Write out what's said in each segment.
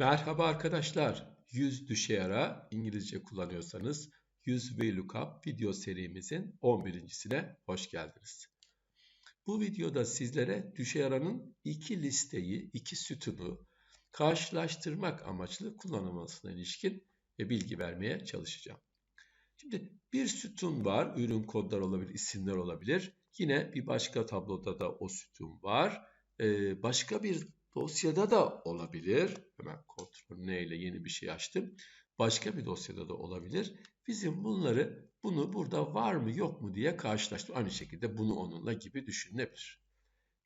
Merhaba arkadaşlar. Yüz düşe ara İngilizce kullanıyorsanız yüz VLOOKUP video serimizin 11.sine hoş geldiniz. Bu videoda sizlere düşe aranın iki listeyi, iki sütunu karşılaştırmak amaçlı kullanılmasına ilişkin bilgi vermeye çalışacağım. Şimdi bir sütun var, ürün kodlar olabilir, isimler olabilir. Yine bir başka tabloda da o sütun var. Ee, başka bir dosyada da olabilir. Hemen kontrol N ile yeni bir şey açtım. Başka bir dosyada da olabilir. Bizim bunları bunu burada var mı yok mu diye karşılaştım. Aynı şekilde bunu onunla gibi düşünülebilir.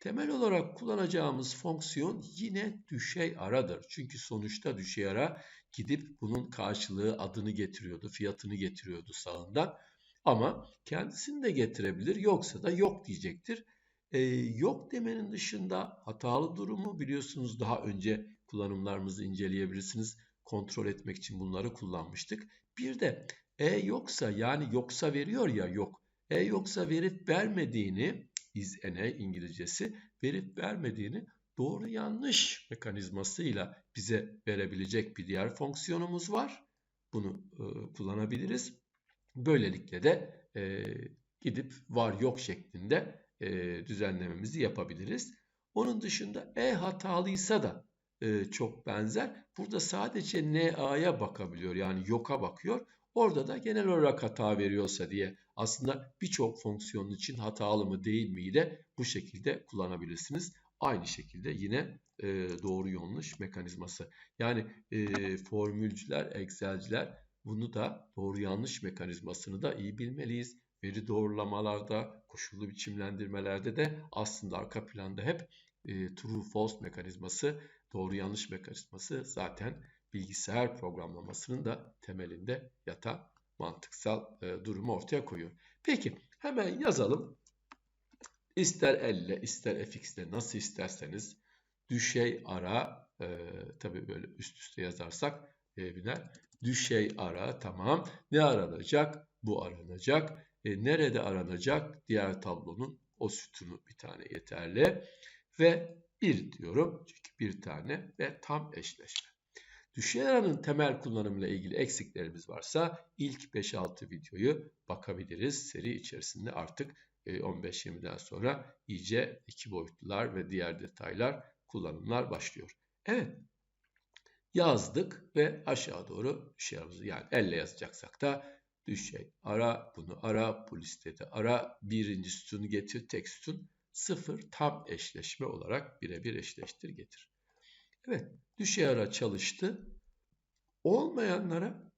Temel olarak kullanacağımız fonksiyon yine düşey aradır. Çünkü sonuçta düşey ara gidip bunun karşılığı adını getiriyordu, fiyatını getiriyordu sağından. Ama kendisini de getirebilir, yoksa da yok diyecektir. Ee, yok demenin dışında hatalı durumu biliyorsunuz daha önce kullanımlarımızı inceleyebilirsiniz. Kontrol etmek için bunları kullanmıştık. Bir de e yoksa yani yoksa veriyor ya yok. E yoksa verip vermediğini is ene İngilizcesi verip vermediğini doğru yanlış mekanizmasıyla bize verebilecek bir diğer fonksiyonumuz var. Bunu e, kullanabiliriz. Böylelikle de e, gidip var yok şeklinde e, düzenlememizi yapabiliriz. Onun dışında e hatalıysa da e, çok benzer. Burada sadece NA'ya bakabiliyor yani yoka bakıyor. Orada da genel olarak hata veriyorsa diye aslında birçok fonksiyon için hatalı mı değil mi de bu şekilde kullanabilirsiniz. Aynı şekilde yine e, doğru yanlış mekanizması. Yani e, formülcüler, excelciler bunu da doğru yanlış mekanizmasını da iyi bilmeliyiz. Veri doğrulamalarda, koşullu biçimlendirmelerde de aslında arka planda hep e, true false mekanizması, doğru yanlış mekanizması zaten bilgisayar programlamasının da temelinde yatan mantıksal e, durumu ortaya koyuyor. Peki hemen yazalım. İster elle ister fx ile nasıl isterseniz düşey ara e, tabi böyle üst üste yazarsak e, biner. Düşey ara tamam. Ne aranacak? Bu aranacak. E, nerede aranacak? Diğer tablonun o sütunu bir tane yeterli. Ve bir diyorum çünkü bir tane ve tam eşleşme. Düşey aranın temel kullanımıyla ilgili eksiklerimiz varsa ilk 5-6 videoyu bakabiliriz. Seri içerisinde artık 15-20'den e, sonra iyice iki boyutlular ve diğer detaylar kullanımlar başlıyor. Evet yazdık ve aşağı doğru düşeyimizi yani elle yazacaksak da düşey ara bunu ara bu listede ara birinci sütunu getir tek sütun sıfır tam eşleşme olarak birebir eşleştir getir. Evet düşey ara çalıştı. Olmayanlara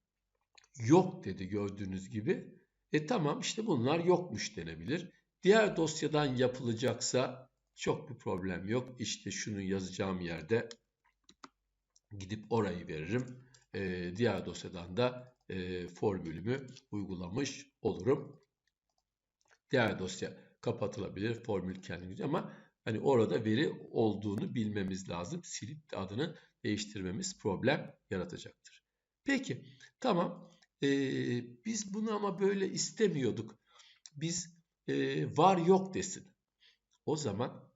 yok dedi gördüğünüz gibi. E tamam işte bunlar yokmuş denebilir. Diğer dosyadan yapılacaksa çok bir problem yok. İşte şunu yazacağım yerde gidip orayı veririm. E, diğer dosyadan da e, formülümü uygulamış olurum. Diğer dosya kapatılabilir formül kendince ama hani orada veri olduğunu bilmemiz lazım. Silip adını değiştirmemiz problem yaratacaktır. Peki tamam ee, biz bunu ama böyle istemiyorduk. Biz e, var yok desin. O zaman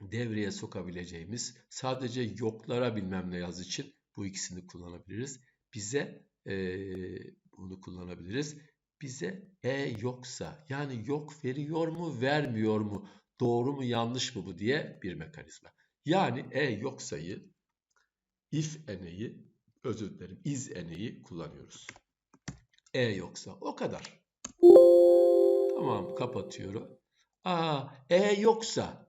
devreye sokabileceğimiz sadece yoklara bilmem ne yaz için bu ikisini kullanabiliriz. Bize e, bunu kullanabiliriz. Bize e yoksa yani yok veriyor mu vermiyor mu doğru mu yanlış mı bu diye bir mekanizma. Yani e yoksayı if eneyi özür dilerim is eneyi kullanıyoruz. E yoksa o kadar. Tamam kapatıyorum. Aa E yoksa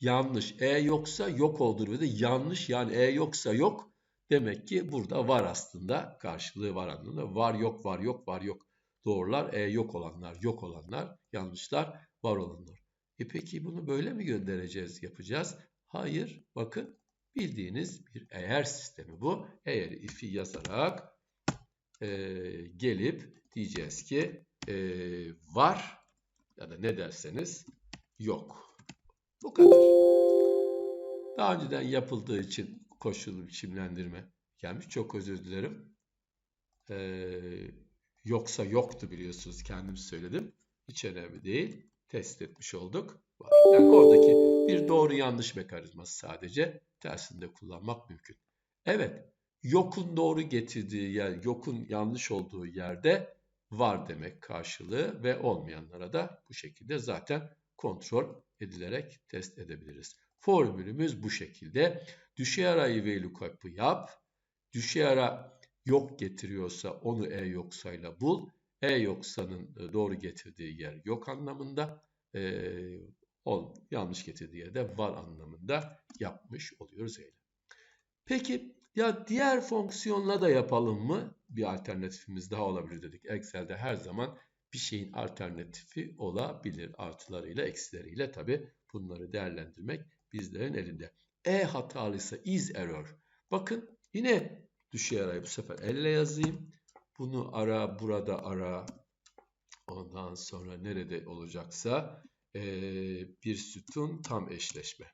yanlış. E yoksa yok olduğunu ve de yanlış yani E yoksa yok. Demek ki burada var aslında karşılığı var anlamında. Var yok var yok var yok. Doğrular E yok olanlar yok olanlar yanlışlar var olanlar. E peki bunu böyle mi göndereceğiz yapacağız? Hayır bakın bildiğiniz bir eğer sistemi bu. Eğer if'i yazarak e, gelip diyeceğiz ki e, var ya da ne derseniz yok. Bu kadar. Daha önceden yapıldığı için koşullu biçimlendirme gelmiş. Çok özür dilerim. Ee, yoksa yoktu biliyorsunuz kendim söyledim. Hiç önemli değil. Test etmiş olduk. Yani oradaki bir doğru yanlış mekanizması sadece tersinde kullanmak mümkün. Evet yokun doğru getirdiği yer, yokun yanlış olduğu yerde var demek karşılığı ve olmayanlara da bu şekilde zaten kontrol edilerek test edebiliriz. Formülümüz bu şekilde. Düşey arayı ve lookup'ı yap. Düşey ara yok getiriyorsa onu e yoksayla bul. E yoksanın e, doğru getirdiği yer yok anlamında. E, ol, yanlış getirdiği yerde var anlamında yapmış oluyoruz eylem. Peki ya diğer fonksiyonla da yapalım mı? Bir alternatifimiz daha olabilir dedik. Excel'de her zaman bir şeyin alternatifi olabilir. Artılarıyla, eksileriyle tabi bunları değerlendirmek bizlerin elinde. E hatalıysa is error. Bakın yine düşey arayı bu sefer elle yazayım. Bunu ara, burada ara. Ondan sonra nerede olacaksa e, bir sütun tam eşleşme.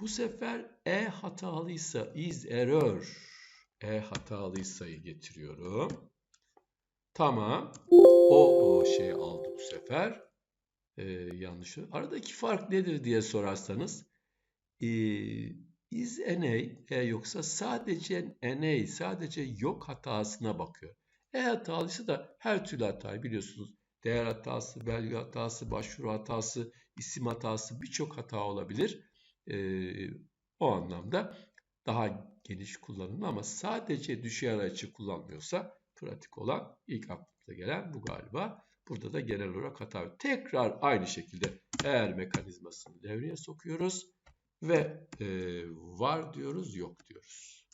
Bu sefer E hatalıysa is error. E hatalıysa'yı getiriyorum. Tamam. O, o şey aldı bu sefer. Ee, yanlış. Aradaki fark nedir diye sorarsanız e, is NA e yoksa sadece NA sadece yok hatasına bakıyor. E hatalıysa da her türlü hatayı biliyorsunuz. Değer hatası, belge hatası, başvuru hatası, isim hatası birçok hata olabilir. Ee, o anlamda daha geniş kullanımlı ama sadece düşey arayüzü kullanmıyorsa pratik olan ilk aklımıza gelen bu galiba. Burada da genel olarak hata. Tekrar aynı şekilde eğer mekanizmasını devreye sokuyoruz ve e, var diyoruz yok diyoruz.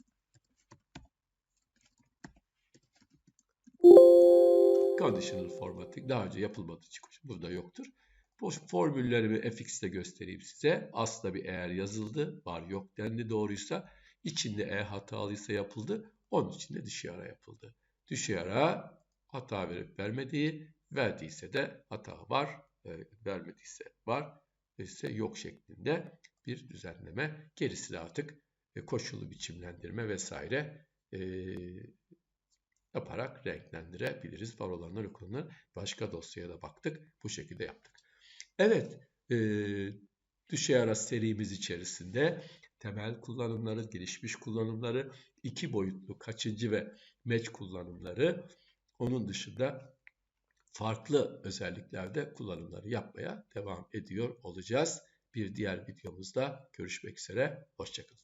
Conditional formatting daha önce yapılmadığı için burada yoktur. Bu formüllerimi fx'te göstereyim size. Aslında bir eğer yazıldı, var yok dendi doğruysa, içinde e hatalıysa yapıldı, onun içinde düşey ara yapıldı. Düşey ara hata verip vermediği, verdiyse de hata var, e, vermediyse var, ise yok şeklinde bir düzenleme. Gerisi de artık e, koşullu biçimlendirme vesaire e, yaparak renklendirebiliriz. Var olanlar okunanlar başka dosyaya da baktık. Bu şekilde yaptık. Evet, e, düşey ara serimiz içerisinde temel kullanımları, gelişmiş kullanımları, iki boyutlu kaçıncı ve match kullanımları, onun dışında farklı özelliklerde kullanımları yapmaya devam ediyor olacağız. Bir diğer videomuzda görüşmek üzere, hoşçakalın.